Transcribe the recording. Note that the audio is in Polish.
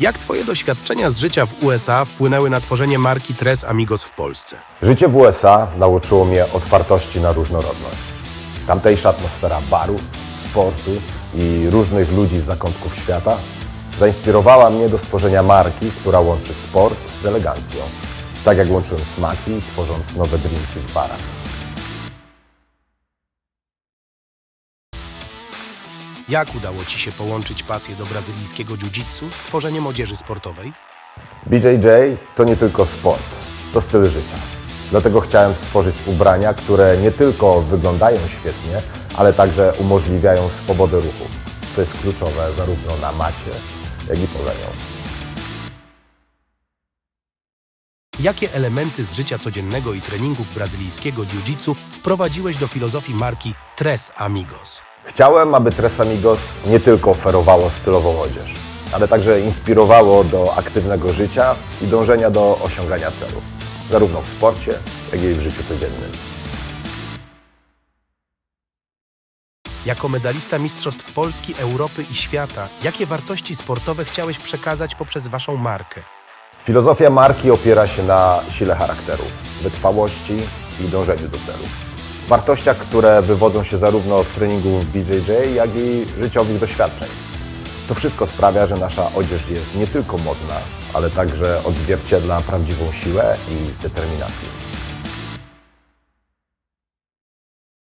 Jak twoje doświadczenia z życia w USA wpłynęły na tworzenie marki Tres Amigos w Polsce? Życie w USA nauczyło mnie otwartości na różnorodność. Tamtejsza atmosfera baru, sportu i różnych ludzi z zakątków świata zainspirowała mnie do stworzenia marki, która łączy sport z elegancją. Tak jak łączyłem smaki, tworząc nowe drinki w barach. Jak udało ci się połączyć pasję do brazylijskiego jiu-jitsu z tworzeniem odzieży sportowej? BJJ to nie tylko sport, to styl życia. Dlatego chciałem stworzyć ubrania, które nie tylko wyglądają świetnie, ale także umożliwiają swobodę ruchu, co jest kluczowe zarówno na macie, jak i poza nią. Jakie elementy z życia codziennego i treningów brazylijskiego jiu-jitsu wprowadziłeś do filozofii marki Tres Amigos? Chciałem, aby Tres Amigos nie tylko oferowało stylową odzież, ale także inspirowało do aktywnego życia i dążenia do osiągania celów, zarówno w sporcie, jak i w życiu codziennym. Jako medalista Mistrzostw Polski, Europy i świata, jakie wartości sportowe chciałeś przekazać poprzez waszą markę? Filozofia marki opiera się na sile charakteru, wytrwałości i dążeniu do celu. Wartościach, które wywodzą się zarówno z treningów BJJ, jak i życiowych doświadczeń. To wszystko sprawia, że nasza odzież jest nie tylko modna, ale także odzwierciedla prawdziwą siłę i determinację.